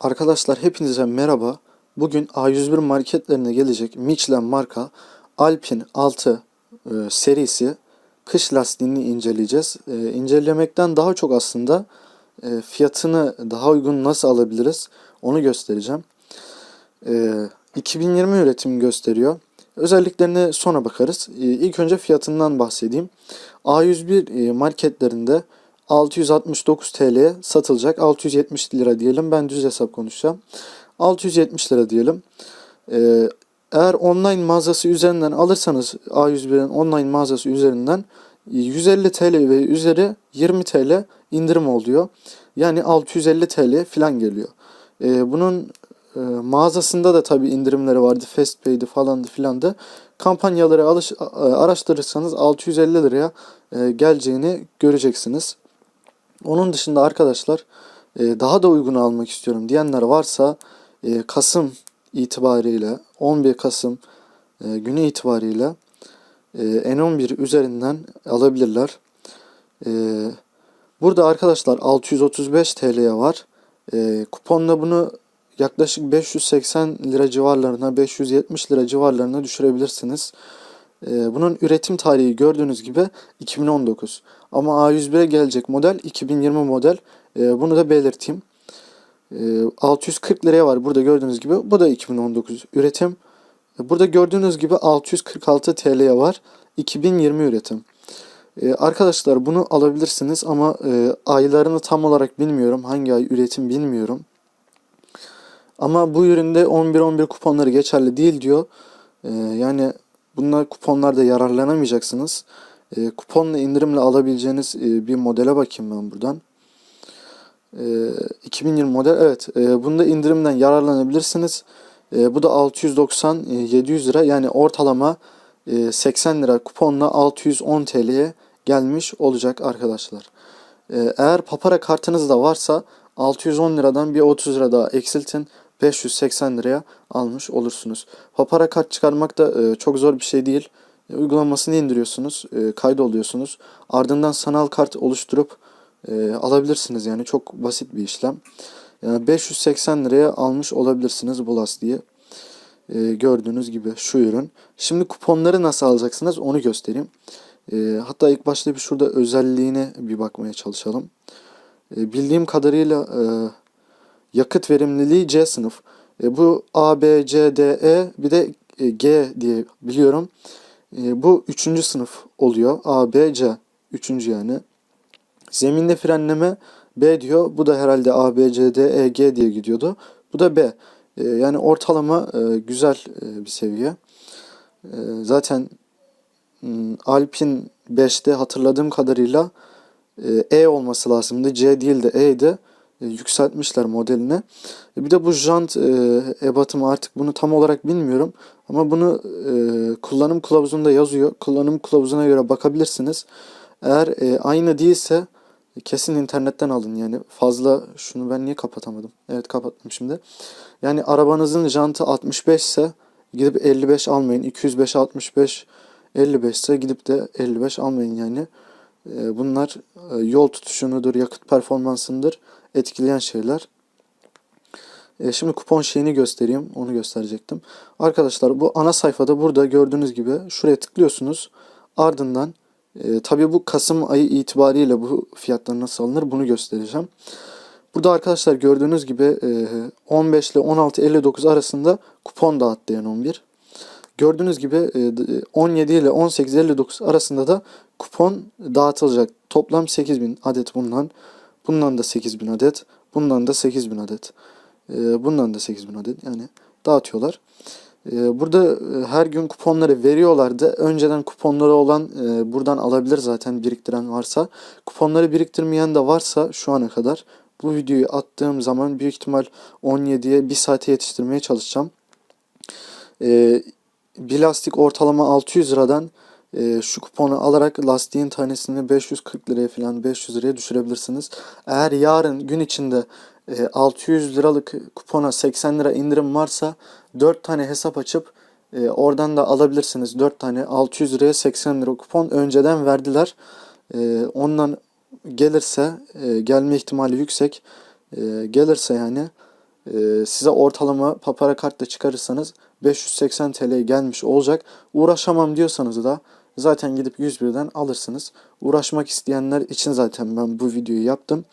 Arkadaşlar hepinize merhaba. Bugün A101 marketlerine gelecek Michelin marka Alpine 6 e, serisi kış lastiğini inceleyeceğiz. E, incelemekten daha çok aslında e, fiyatını daha uygun nasıl alabiliriz onu göstereceğim. E, 2020 üretim gösteriyor. Özelliklerine sonra bakarız. E, ilk önce fiyatından bahsedeyim. A101 e, marketlerinde 669 TL'ye satılacak. 670 lira diyelim. Ben düz hesap konuşacağım. 670 lira diyelim. Ee, eğer online mağazası üzerinden alırsanız A101'in online mağazası üzerinden 150 TL ve üzeri 20 TL indirim oluyor. Yani 650 TL falan geliyor. Ee, bunun e, mağazasında da tabii indirimleri vardı. Fastpay'di falandı filandı. Kampanyaları alış, araştırırsanız 650 liraya e, geleceğini göreceksiniz. Onun dışında arkadaşlar e, daha da uygun almak istiyorum diyenler varsa e, Kasım itibariyle 11 Kasım e, günü itibariyle e, N11 üzerinden alabilirler. Burada arkadaşlar 635 TL'ye var. Kuponla bunu yaklaşık 580 lira civarlarına 570 lira civarlarına düşürebilirsiniz. Ee, Bunun üretim tarihi gördüğünüz gibi 2019. Ama A101'e gelecek model 2020 model. Ee, Bunu da belirteyim. Ee, 640 liraya var burada gördüğünüz gibi. Bu da 2019 üretim. Ee, Burada gördüğünüz gibi 646 TL'ye var. 2020 üretim. Ee, Arkadaşlar bunu alabilirsiniz ama e, aylarını tam olarak bilmiyorum. Hangi ay üretim bilmiyorum. Ama bu üründe 11-11 kuponları geçerli değil diyor. Ee, yani bunlar kuponlarda yararlanamayacaksınız. Ee, kuponla indirimle alabileceğiniz e, bir modele bakayım ben buradan. Ee, 2020 model evet. E, bunda indirimden yararlanabilirsiniz. E, bu da 690-700 lira yani ortalama e, 80 lira kuponla 610 TL'ye gelmiş olacak arkadaşlar. E, eğer papara kartınız da varsa 610 liradan bir 30 lira daha eksiltin. 580 liraya almış olursunuz. Papara kart çıkarmak da e, çok zor bir şey değil. E, uygulamasını indiriyorsunuz, e, kaydoluyorsunuz. Ardından sanal kart oluşturup e, alabilirsiniz yani çok basit bir işlem. Yani 580 liraya almış olabilirsiniz bu lastiği. E, gördüğünüz gibi şu ürün. Şimdi kuponları nasıl alacaksınız onu göstereyim. E, hatta ilk başta bir şurada özelliğine bir bakmaya çalışalım. E, bildiğim kadarıyla e, yakıt verimliliği C sınıf. E, bu A, B, C, D, E bir de e, G diye biliyorum. E, bu üçüncü sınıf oluyor. A, B, C. Üçüncü yani. Zeminde frenleme B diyor. Bu da herhalde A, B, C, D, E, G diye gidiyordu. Bu da B. E, yani ortalama e, güzel e, bir seviye. E, zaten m, Alpine 5'te hatırladığım kadarıyla e, E olması lazımdı. C değil de E'ydi. E, yükseltmişler modelini. E, bir de bu jant e, ebatımı artık bunu tam olarak bilmiyorum. Ama bunu e, kullanım kılavuzunda yazıyor. Kullanım kılavuzuna göre bakabilirsiniz. Eğer e, aynı değilse kesin internetten alın yani fazla şunu ben niye kapatamadım? Evet kapattım şimdi. Yani arabanızın jantı 65 ise gidip 55 almayın. 205 65 55 ise gidip de 55 almayın yani. E, Bunlar yol tutuşunudur, yakıt performansındır etkileyen şeyler. E, şimdi kupon şeyini göstereyim. Onu gösterecektim. Arkadaşlar bu ana sayfada burada gördüğünüz gibi şuraya tıklıyorsunuz. Ardından e, tabii bu Kasım ayı itibariyle bu fiyatlar nasıl alınır bunu göstereceğim. Burada arkadaşlar gördüğünüz gibi e, 15 ile 16.59 arasında kupon dağıttı yani 11. Gördüğünüz gibi e, 17 ile 18.59 arasında da kupon dağıtılacak. Toplam 8000 adet bundan. Bundan da 8000 adet. Bundan da 8000 adet. E, bundan da 8000 adet. Yani dağıtıyorlar. E, burada e, her gün kuponları veriyorlardı. Önceden kuponları olan e, buradan alabilir zaten biriktiren varsa. Kuponları biriktirmeyen de varsa şu ana kadar bu videoyu attığım zaman büyük ihtimal 17'ye 1 saate yetiştirmeye çalışacağım. E, bir lastik ortalama 600 liradan e, şu kuponu alarak lastiğin tanesini 540 liraya falan 500 liraya düşürebilirsiniz. Eğer yarın gün içinde e, 600 liralık kupona 80 lira indirim varsa 4 tane hesap açıp e, oradan da alabilirsiniz. 4 tane 600 liraya 80 lira kupon önceden verdiler. E, ondan gelirse e, gelme ihtimali yüksek. E, gelirse yani Ee, size ortalama papara kartla çıkarırsanız 580 TL gelmiş olacak. Uğraşamam diyorsanız da zaten gidip 101'den alırsınız. Uğraşmak isteyenler için zaten ben bu videoyu yaptım.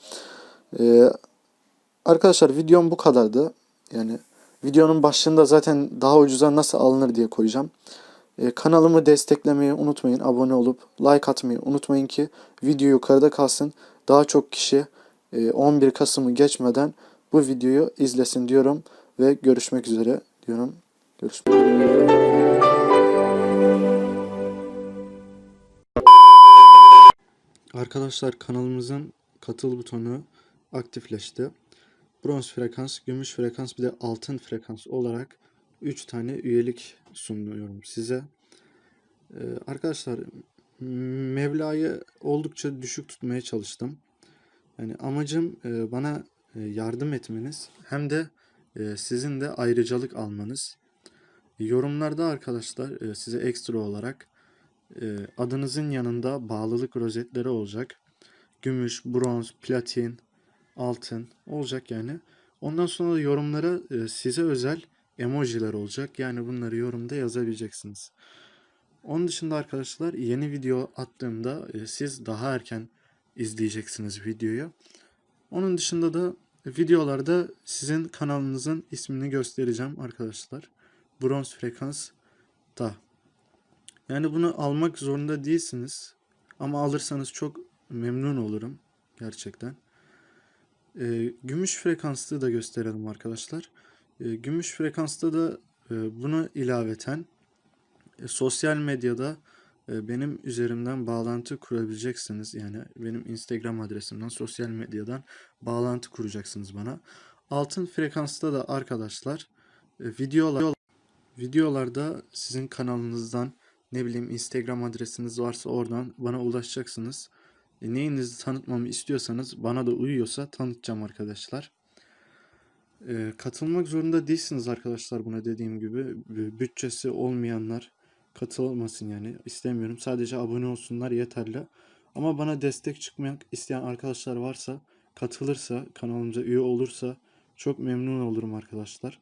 Ee, arkadaşlar videom bu kadardı. Yani videonun başlığında zaten daha ucuza nasıl alınır diye koyacağım. Ee, kanalımı desteklemeyi unutmayın. Abone olup like atmayı unutmayın ki video yukarıda kalsın. Daha çok kişi e, 11 Kasım'ı geçmeden bu videoyu izlesin diyorum ve görüşmek üzere diyorum. Görüşmek Arkadaşlar kanalımızın katıl butonu aktifleşti. Bronz frekans, gümüş frekans bir de altın frekans olarak 3 tane üyelik sunuyorum size. Ee, arkadaşlar Mevla'yı oldukça düşük tutmaya çalıştım. Yani amacım e, bana e, yardım etmeniz hem de e, sizin de ayrıcalık almanız. Yorumlarda arkadaşlar e, size ekstra olarak adınızın yanında bağlılık rozetleri olacak. Gümüş, bronz, platin, altın olacak yani. Ondan sonra yorumlara e, size özel emojiler olacak. Yani bunları yorumda yazabileceksiniz. Onun dışında arkadaşlar yeni video attığımda e, siz daha erken izleyeceksiniz videoyu. Onun dışında da videolarda sizin kanalınızın ismini göstereceğim arkadaşlar. Bronz frekans da. Yani bunu almak zorunda değilsiniz. Ama alırsanız çok memnun olurum gerçekten. E, gümüş frekanslı da gösterelim arkadaşlar. E, gümüş frekansta da e, bunu ilaveten e, sosyal medyada e, benim üzerimden bağlantı kurabileceksiniz. Yani benim Instagram adresimden sosyal medyadan bağlantı kuracaksınız bana. Altın frekansta da arkadaşlar e, videolar videolarda sizin kanalınızdan ne bileyim Instagram adresiniz varsa oradan bana ulaşacaksınız. E, neyinizi tanıtmamı istiyorsanız bana da uyuyorsa tanıtacağım arkadaşlar. E, katılmak zorunda değilsiniz arkadaşlar buna dediğim gibi. Bütçesi olmayanlar katılmasın yani istemiyorum. Sadece abone olsunlar yeterli. Ama bana destek çıkmak isteyen arkadaşlar varsa katılırsa kanalımıza üye olursa çok memnun olurum arkadaşlar.